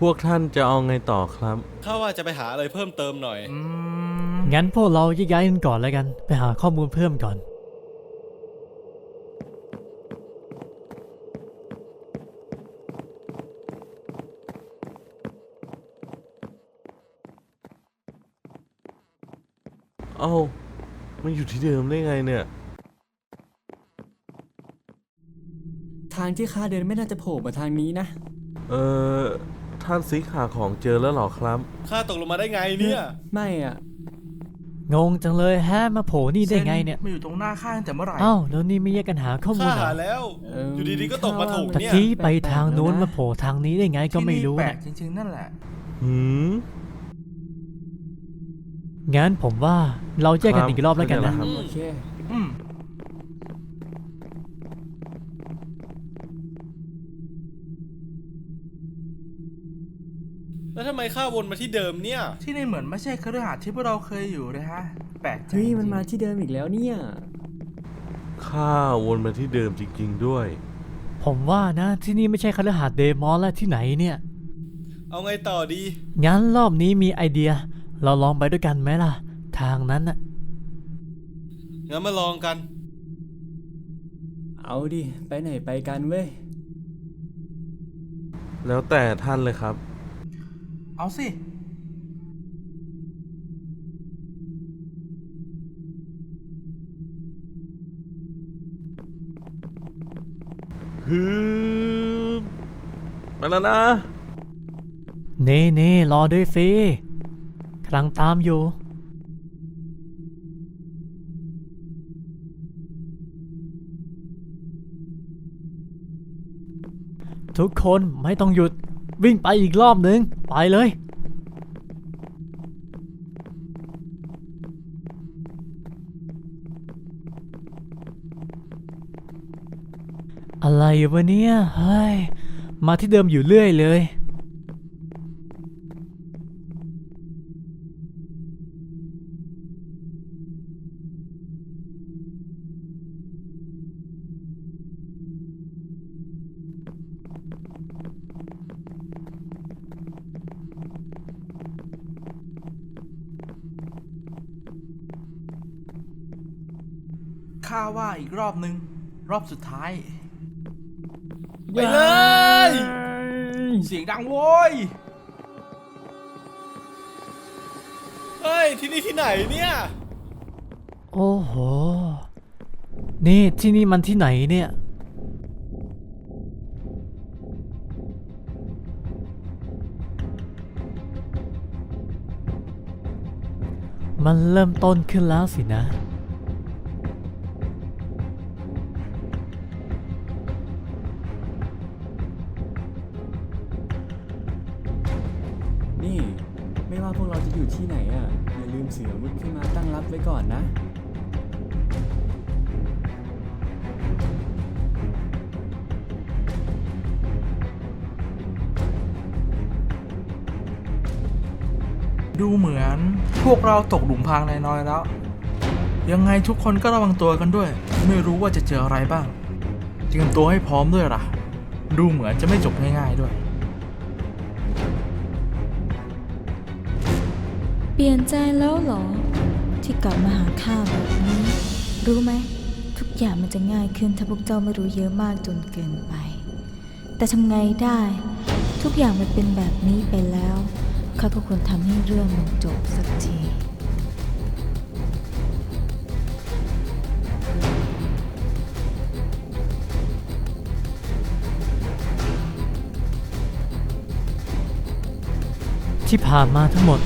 พวกท่านจะเอาไงต่อครับ ข้าว่าจะไปหาอะไรเพิ่มเติมหน่อยอืมงั้นพวกเราแยกย้ายกันก่อนแล้วกัน ไปหาข้อมูลเพิ่มก่อน เอ้า มันอยู่ที่เดิมได้ไงเนี่ย ทางที่ข้าเดินไม่น่าจะโผล่มาทางนี้นะ เออ ท่านซิกหาของเจอแล้วเหรอครับ ข้าตกลงมาได้ไงเนี่ย ไม่อะงงจังเลยแฮะมาโผล่นี่ได้ไงเนี่ยมาอยู่ตรงหน้าข้าตั้งแต่เมื่อไหร่เอ้าแล้วนี่ไม่แยกกันหาข้อมูข้าลเหรหาอแล้ว เอออยู่ดีๆก็ตกมาถูกตะเนี่ย กี้ไปทางนู้นแปลกๆแล้วนะมาโผล่ทางนี้ได้ไงก็ไม่รู้ที่นี่แปลนะกจริง ๆ นั่นแหละ หืม งั้นผมว่าเราแยกกันอีกรอบแล้วกันนะ ครับ โอเค อืม แล้วทำไมข้าวนมาที่เดิมเนี่ย ที่นี่เหมือนไม่ใช่คฤหาสน์ที่พวกเราเคยอยู่เลยฮะ แปลกจังเฮ้ยมันมาจริงที่เดิมอีกแล้วเนี่ย ข้าวนมาที่เดิมจริง ๆ ด้วย ผมว่านะที่นี่ไม่ใช่คฤหาสน์เดมอนแล้วที่ไหนเนี่ย เอาไงต่อดี งั้นรอบนี้มีไอเดีย เราลองไปด้วยกันไหมล่ะ ทางนั้นน่ะงั้นมาลองกัน เอาดิ ไปไหนไปกันเว้ย แล้วแต่ท่านเลยครับ เอาสิฮึบมาแล้วนะ เน่เน่รอด้วยฟีกำลังตามอยู่ ทุกคนไม่ต้องหยุด วิ่งไปอีกรอบหนึ่งไปเลย อะไรวะเนี่ยเฮ้ยมาที่เดิมอยู่เรื่อยเลย ข้าว่าอีกรอบนึง รอบสุดท้าย ไปเลย เสียงดังโว้ย เฮ้ย ที่นี่ที่ไหนเนี่ย โอ้โห นี่ที่นี่มันที่ไหนเนี่ย มันเริ่มต้นขึ้นแล้วสินะ ที่ไหนอะ อย่าลืมเสือมุดขึ้นมาตั้งรับไว้ก่อนนะ ดูเหมือนพวกเราตกหลุมพรางนายน้อยแล้ว ยังไงทุกคนก็ระวังตัวกันด้วย ไม่รู้ว่าจะเจออะไรบ้างเตรียมตัวให้พร้อมด้วยล่ะ ดูเหมือนจะไม่จบง่ายๆด้วย ปลี่ยนใจแล้วเหรอ ที่กลับมาหาข้าแบบนี้ รู้ไหม ทุกอย่างมันจะง่ายขึ้นถ้าพวกเจ้าไม่รู้เยอะมากจนเกินไป แต่ทำไงได้ ทุกอย่างมันเป็นแบบนี้ไปแล้วข้าก็ควรทำให้เรื่องมันจบสักทีที่ผ่านมาทั้งหมด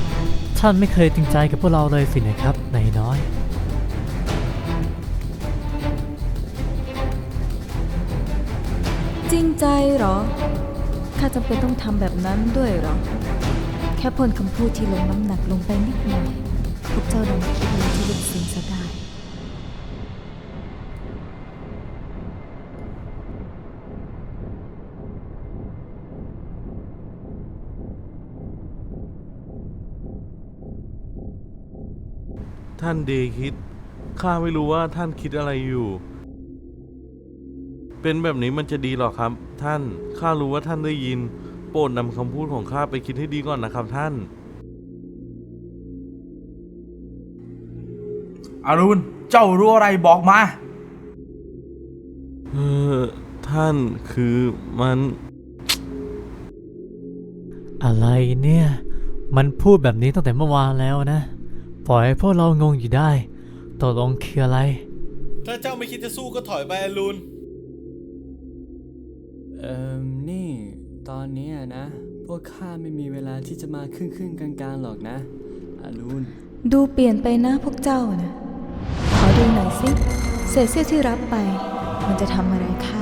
ท่านไม่เคยจริงใจกับพวกเราเลยสินะครับนายน้อย จริงใจเหรอ ข้าจำเป็นต้องทำแบบนั้นด้วยเหรอ แค่พ่นคำพูดที่ลงน้ำหนักลงไปนิดหน่อย พวกเจ้าดังคิดเลยที่ลึกซึ้งซะได้ ท่านเดคิด ข้าไม่รู้ว่าท่านคิดอะไรอยู่ เป็นแบบนี้มันจะดีหรอครับ ท่าน ข้ารู้ว่าท่านได้ยิน โปรดนำคำพูดของข้าไปคิดให้ดีก่อนนะครับท่านอารุณ เจ้ารู้อะไรบอกมา เออท่านคือมันอะไรเนี่ย มันพูดแบบนี้ตั้งแต่เมื่อวานแล้วนะ ปล่อยให้พวกเรางงอยู่ได้ตกลงคืออะไร ถ้าเจ้าไม่คิดจะสู้ก็ถอยไปอลูนเอ่มนี่ ตอนเนี้ยนะ พวกข้าไม่มีเวลาที่จะมาครึ่งครึ่งๆกลางๆหรอกนะอารุณดูเปลี่ยนไปนะพวกเจ้านะขอดูหน่อยสิเศษเสี้ยวที่รับไป มันจะทำอะไรข้า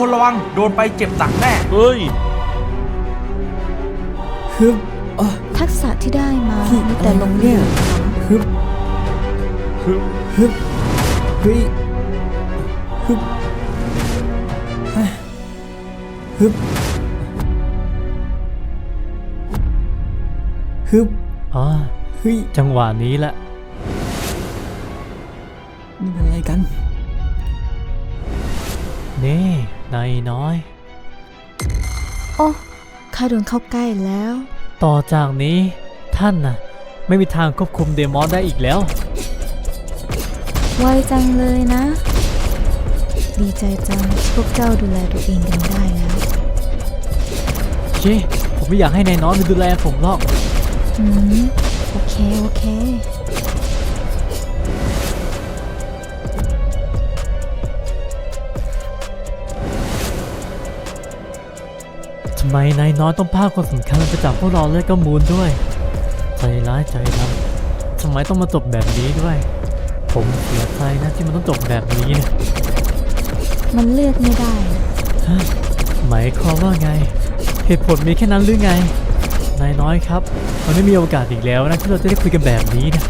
คนระวังโดนไปเจ็บหนักแน่ เฮ้ย ฮึบอะ ทักษะที่ได้มาพี่มีแต่ลงเนี่เรืยอฮึบฮึบเฮ้ยฮึบเฮ้ยฮึบฮึบอ๋อเฮ้ยจังหวะนี้แหละ โดนเข้าใกล้แล้ว ต่อจากนี้ท่านน่ะ ไม่มีทางควบคุมเดมอนได้อีกแล้ว ไวจังเลยนะ ดีใจจังที่พวกเจ้าดูแลตัวเองกันได้แล้วเช่ผมไม่อยากให้นายน้อยมาดูแลผมหรอก อืม โอเค โอเค ไมนายน้อยต้องพลาดคนสำคัญไปจากพวกเราและก็มูลด้วย ใจร้ายใจดำทำไมต้องมาจบแบบนี้ด้วย ผมเสียใจนะที่มันต้องจบแบบนี้เนี่ยมันเลือกไม่ได้นะฮะหมายความว่าไง เหตุผลมีแค่นั้นหรือไง นายน้อยครับ มันไม่มีโอกาสอีกแล้วนะที่เราจะได้คุยกันแบบนี้นะ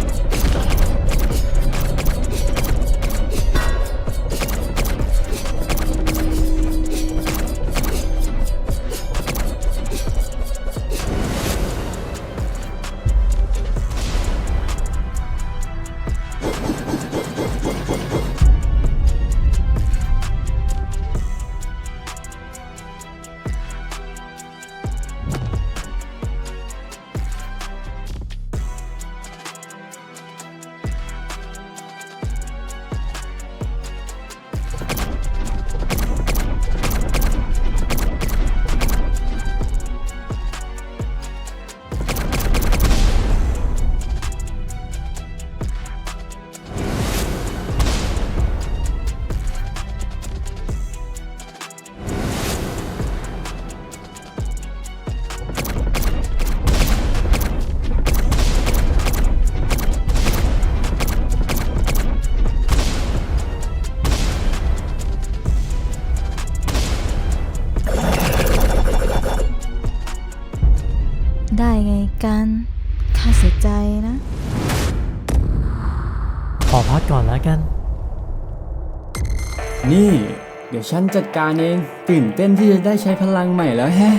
ฉันจัดการเองตื่นเต้นที่จะได้ใช้พลังใหม่แล้วแฮะ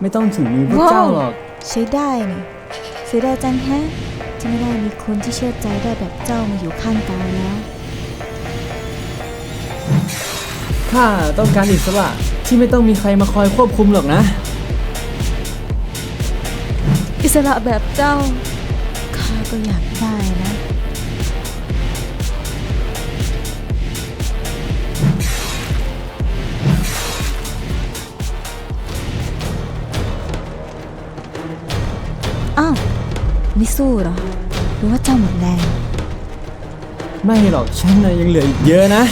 ไม่ต้องถึงมือพวกเจ้าหรอก ใช้ได้นี่เสียดายจังแฮะที่ไม่ได้มีคนที่เชื่อใจได้แบบเจ้ามาอยู่ข้างกายแล้ว ข้าต้องการอิสระที่ไม่ต้องมีใครมาคอยควบคุมหรอกนะ อิสระแบบเจ้าข้าก็อยากได้นะ สู้เหรอ หรือว่าเจ้าหมดแรง ไม่หรอกฉันนะยังเหลืออีกเยอะนะ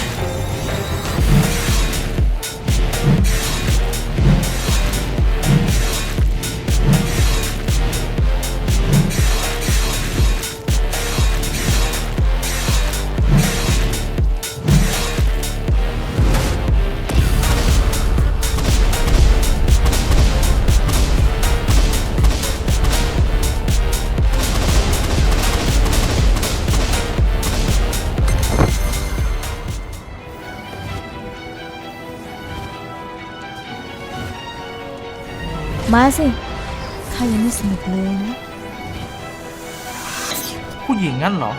สิข้ายังไม่สนุกเลยนะ ผู้หญิงงั้นเหรอ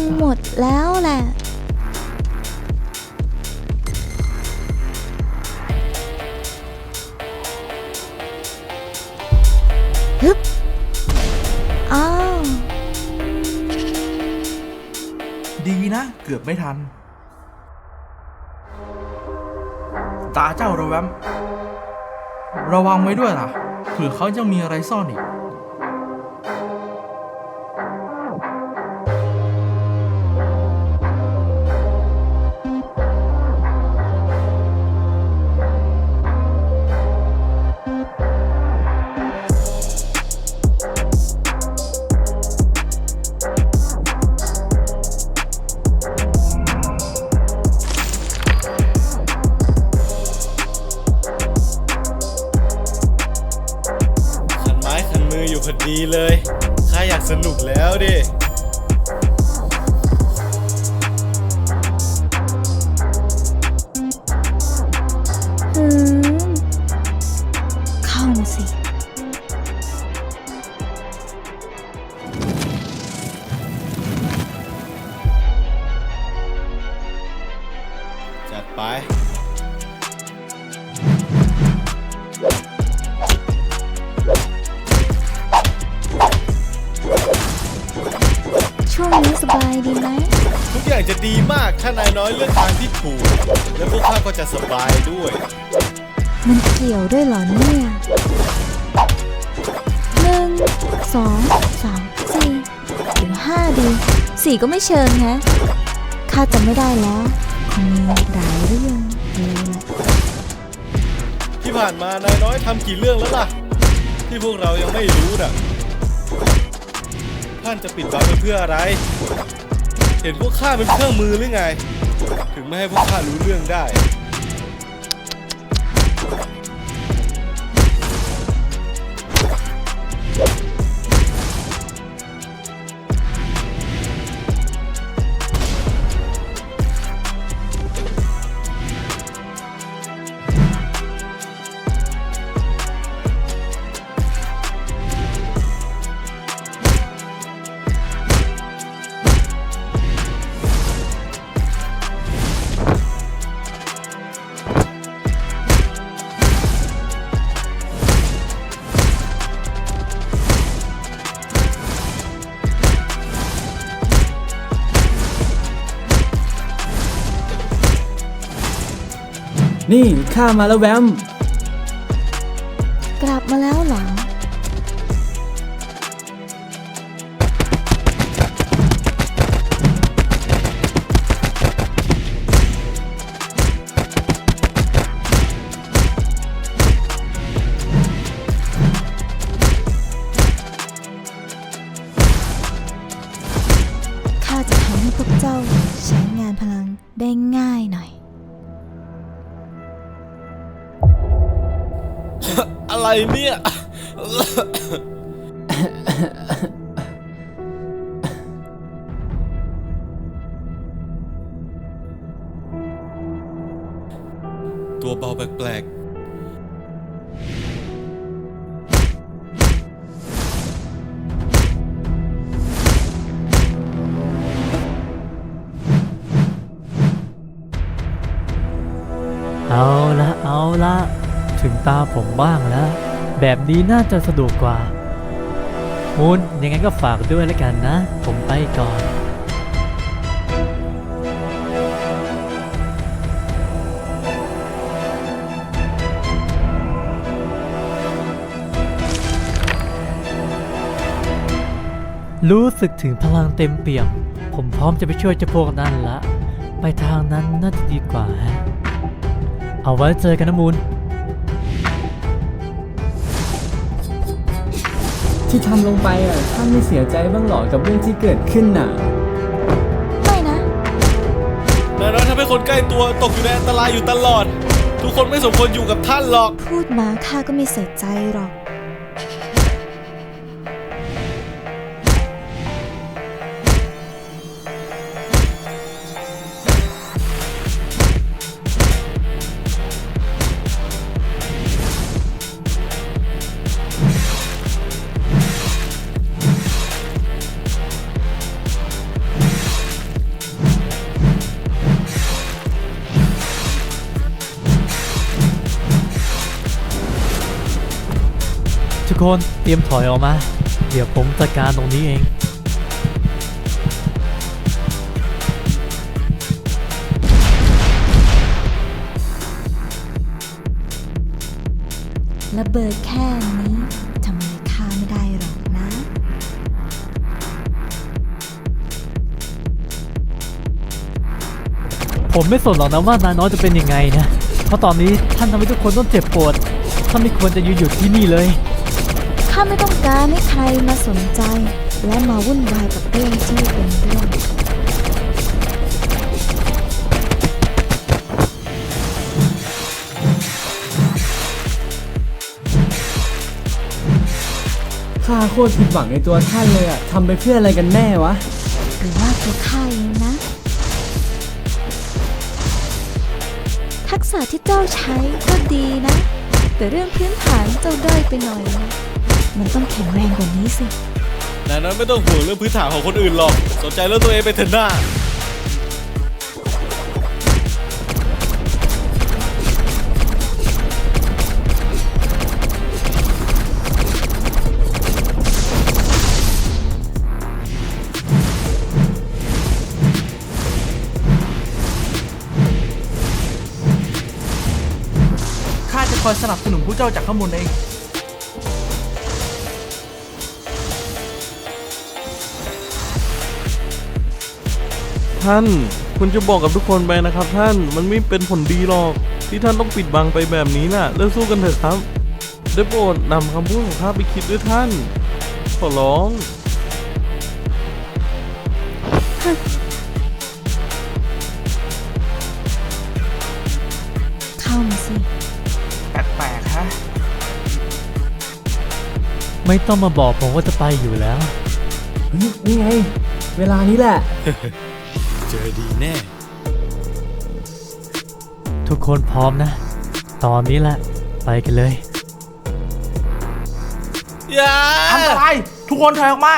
งหมดแล้วแหละฮึบอ้าวดีนะเกือบไม่ทัน ตาเจ้าระแวมระวังไว้ด้วยล่ะเผื่อเขายังมีอะไรซ่อนอีก จะดีมากถ้านายน้อยเลือกทางที่ถูก และพวกข้าก็จะสบายด้วย มันเกี่ยวด้วยเหรอเนี่ยหนึ่งสองสามสี่หรือห้าดีสี่ก็ไม่เชิงแฮะข้าจำไม่ได้แล้วคงมีหลายเรื่องเลยแหละที่ผ่านมานายน้อยทำกี่เรื่องแล้วล่ะ ที่พวกเรายังไม่รู้น่ะ ท่านจะปิดบังไปเพื่ออะไร เห็นพวกข้าเป็นเครื่องมือหรือไง ถึงไม่ให้พวกข้ารู้เรื่องได้ นี่ข้ามาแล้วแวม นี้น่าจะสะดวกกว่ามูนยังไงก็ฝากด้วยแล้วกันนะ ผมไปก่อนรู้สึกถึงพลังเต็มเปี่ยม ผมพร้อมจะไปช่วยเจ้าพวกนั้นละ ไปทางนั้นน่าจะดีกว่าฮะ เอาไว้เจอกันนะมูล ที่ทำลงไปอะท่านไม่เสียใจบ้างหรอกับเรื่องที่เกิดขึ้นน่ะ ไม่นะ นายน้อยทำให้คนใกล้ตัวตกอยู่ในอันตรายอยู่ตลอด ทุกคนไม่สมควรอยู่กับท่านหรอก พูดมาข้าก็ไม่ใส่ใจหรอก คนเตรียมถอยออกมา เดี๋ยวผมจัดการตรงนี้เองระเบิดแค่นี้ทำอะไรข้าไม่ได้หรอกนะ ผมไม่สนหรอกนะว่านายน้อยจะเป็นยังไงนะ เพราะตอนนี้ท่านทำให้ทุกคนต้องเจ็บปวดท่านไม่ควรจะยืนอยู่ที่นี่เลย ข้าไม่ต้องการให้ใครมาสนใจ และมาวุ่นวายกับเรื่องที่เป็นเรื่อง ข้าโคตรผิดหวังในตัวท่านเลยอะทำไปเพื่ออะไรกันแน่วะ หรือว่าคือข้าเองนะ ทักษะที่เจ้าใช้ก็ดีนะ แต่เรื่องพื้นฐานเจ้าด้อยไปหน่อยนะ มันต้องแข็งแรงกว่านี้สินายน้อยไม่ต้องห่วงเรื่องพื้นฐานของคนอื่นหรอก สนใจเรื่องตัวเองไปเถอะหน้า ข้าจะคอยสนับสนุนผู้เจ้าจากข้างบนเอง ท่าน คุณจะบอกกับทุกคนไปนะครับ ท่านมันไม่เป็นผลดีหรอก ที่ท่านต้องปิดบังไปแบบนี้น่ะเลิกสู้กันเถอะครับ ได้โปรดนำคำพูดของข้าไปคิดด้วยท่าน ขอร้องเข้ามาสิ แปลกๆฮะไม่ต้องมาบอกผมว่าจะไปอยู่แล้วเฮ้ยนี่ไง เวลานี้แหละเจอ ดีแน่ ทุกคนพร้อมนะ ตอนนี้แหละ ไปกันเลย อย่าอันตรายทุกคนถอยออกมา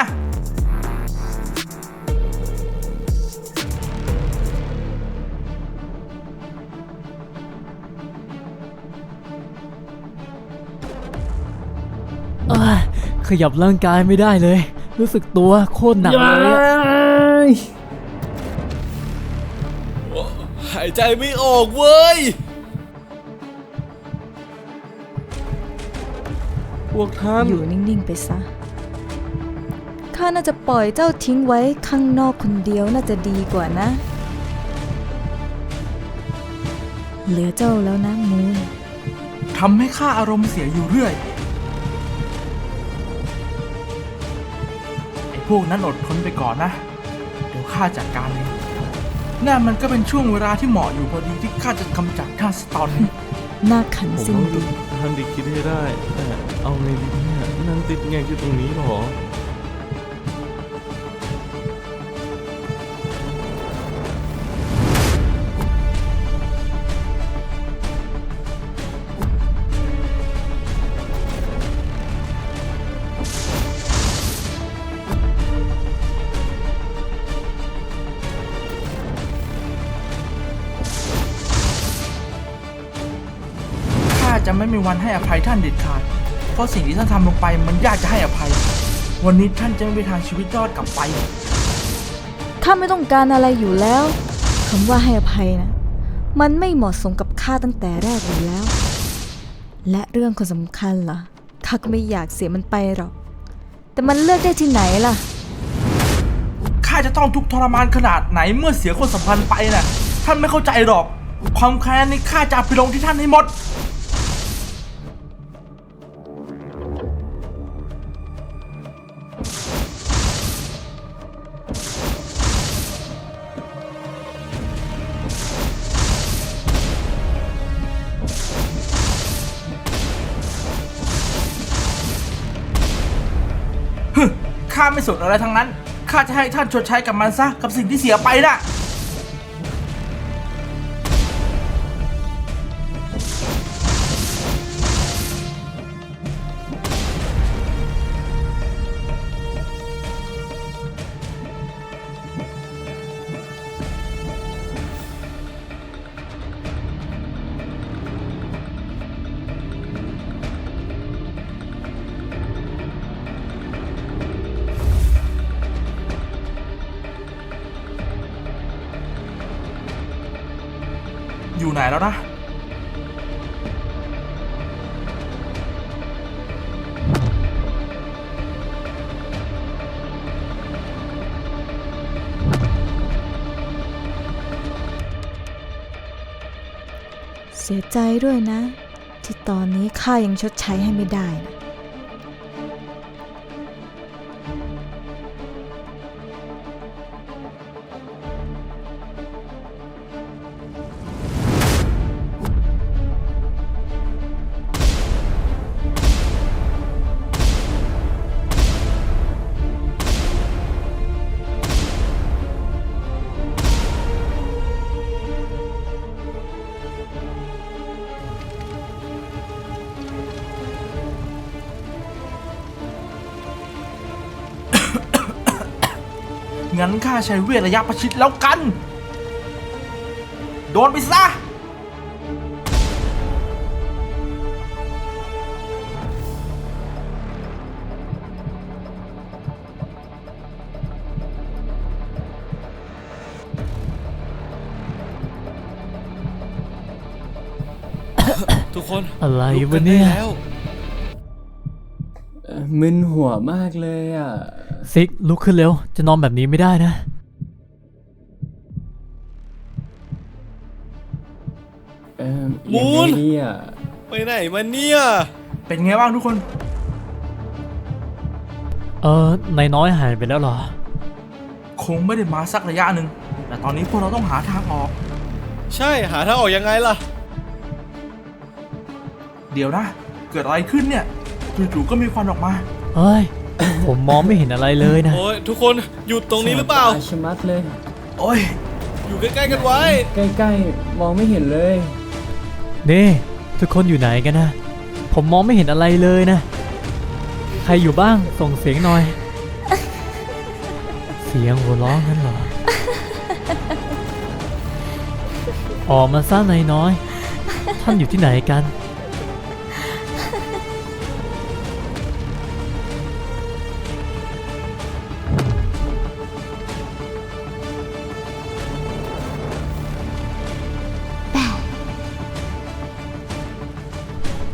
อ้ายขยับร่างกายไม่ได้เลย รู้สึกตัวโคตรหนักเลยอะหายใจไม่ออกเว้ย พวกท่าน อยู่นิ่ง ๆ ไปซะ ข้าน่าจะปล่อยเจ้าทิ้งไว้ข้างนอกคนเดียวน่าจะดีกว่านะ เหลือเจ้าแล้วนะมูนทำให้ข้าอารมณ์เสียอยู่เรื่อยไอ้พวกนั้นอดทนไปก่อนนะ เดี๋ยวข้าจัดการเอง นั่นมันก็เป็นช่วงเวลาที่เหมาะอยู่พอดีที่ข้าจะกำจัดท่าสตอน หน้าขันผมสิ้นต้องดีท่านดีคิดให้ได้แต่เอาไงดีเนี่ยนั่งติดแงกอยู่ตรงนี้หรอ ให้อภัยท่านเด็ดขาด เพราะสิ่งที่ท่านทำลงไปมันยากจะให้อภัย วันนี้ท่านจะไม่มีทางชีวิตรอดกลับไป ข้าไม่ต้องการอะไรอยู่แล้วคำว่าให้อภัยนะ มันไม่เหมาะสมกับข้าตั้งแต่แรกอยู่แล้ว และเรื่องคนสำคัญล่ะข้าก็ไม่อยากเสียมันไปหรอก แต่มันเลือกได้ที่ไหนล่ะ ข้าจะต้องทุกข์ทรมานขนาดไหนเมื่อเสียคนสำคัญไปน่ะ ท่านไม่เข้าใจหรอก ความแค้นนี้ข้าจะเอาไปลงที่ท่านให้หมด ไม่สนอะไรทั้งนั้น ข้าจะให้ท่านชดใช้กับมันซะกับสิ่งที่เสียไปน่ะ อยู่ไหนแล้วนะ เสียใจด้วยนะ ที่ตอนนี้ข้ายังชดใช้ให้ไม่ได้นะ งั้นข้าใช้เวทระยะประชิดแล้วกัน โดนไปซะ ทุกคนอะไรลุกกัวะเนี่ย ได้แล้วเอ่อมึนหัวมากเลยอะ ซิกลุกขึ้นเร็ว จะนอนแบบนี้ไม่ได้นะ เออมูยังนไงดีอะไปไหนมาเนี่ย เป็นไงบ้างทุกคน เออนายน้อยหายไปแล้วเหรอ คงไม่ได้มาสักระยะหนึ่ง แต่ตอนนี้พวกเราต้องหาทางออก ใช่หาทางออกยังไงล่ะ เดี๋ยวนะ เกิดอะไรขึ้นเนี่ยจู่ๆก็มีควันออกมา เฮ้ย ผมมองไม่เห็นอะไรเลยนะ โอ้ยทุกคนหยุดตรงนี้หรือเปล่าแสบตชะมัดเลย โอ้ย อยู่ใกล้ๆกันไว้ ใกล้ๆ มองไม่เห็นเลย นี่ ทุกคนอยู่ไหนกันนะ ผมมองไม่เห็นอะไรเลยนะ ใครอยู่บ้างส่งเสียงหน่อย เสียงหัวเราะงั้นเหรอ ออกมาซะนายน้อย ท่านอยู่ที่ไหนกัน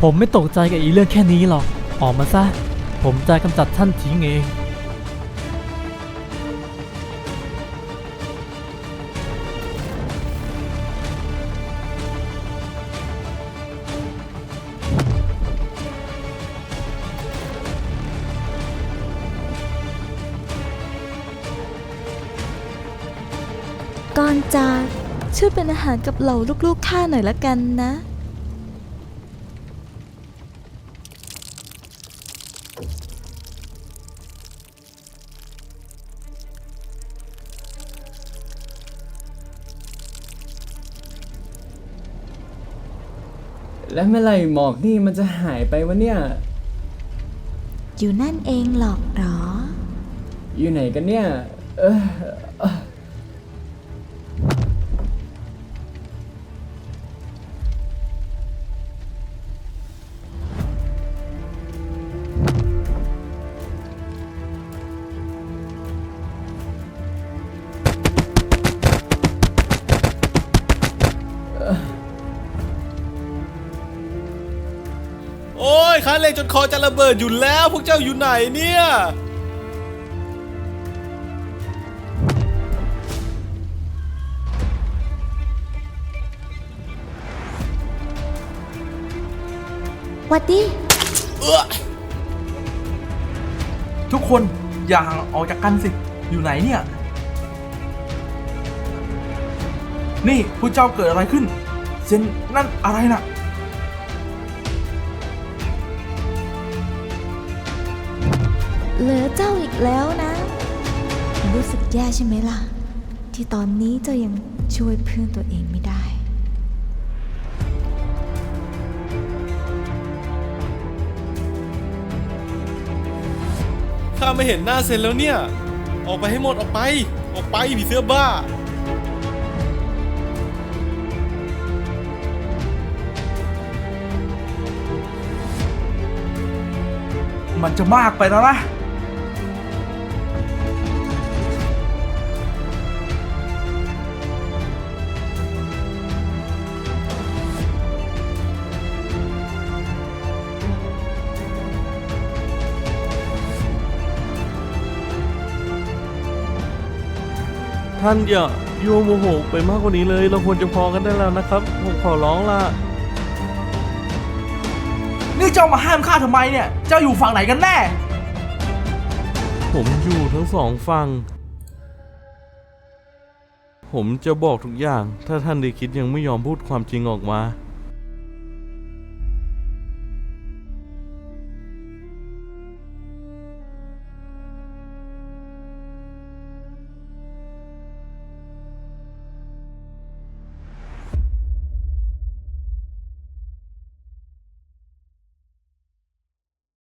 ผมไม่ตกใจกับอีเรื่องแค่นี้หรอก ออกมาซะ ผมจะกำจัดท่านทิ้งเอง ก่อนจากช่วยเป็นอาหารกับเหล่าลูกๆข้าหน่อยละกันนะ และเมื่อไหร่หมอกนี่มันจะหายไปวะเนี่ย อยู่นั่นเองหรอกเหรอ อยู่ไหนกันเนี่ย เออ คอจะระเบิดอยู่แล้ว พวกเจ้าอยู่ไหนเนี่ยวัดดีทุกคนอย่าห่างออกจากกันสิ อยู่ไหนเนี่ย นี่ผู้เจ้าเกิดอะไรขึ้น เซนนั่นอะไรน่ะ เหลือเจ้าอีกแล้วนะ รู้สึกแย่ใช่ไหมล่ะ ที่ตอนนี้เจ้ายังช่วยเพื่อนตัวเองไม่ได้ข้าไม่เห็นหน้าเซนแล้วเนี่ย ออกไปให้หมดออกไป ออกไปผีเสื้อบ้า มันจะมากไปแล้วนะ ท่านอย่าโยโมโหไปมากกว่านี้เลย เราควรจะพอกันได้แล้วนะครับ ผมขอร้องล่ะนี่เจ้ามาห้ามข้าทำไมเนี่ย เจ้าอยู่ฝั่งไหนกันแน่ ผมอยู่ทั้งสองฝั่ง ผมจะบอกทุกอย่าง ถ้าท่านได้คิดยังไม่ยอมพูดความจริงออกมา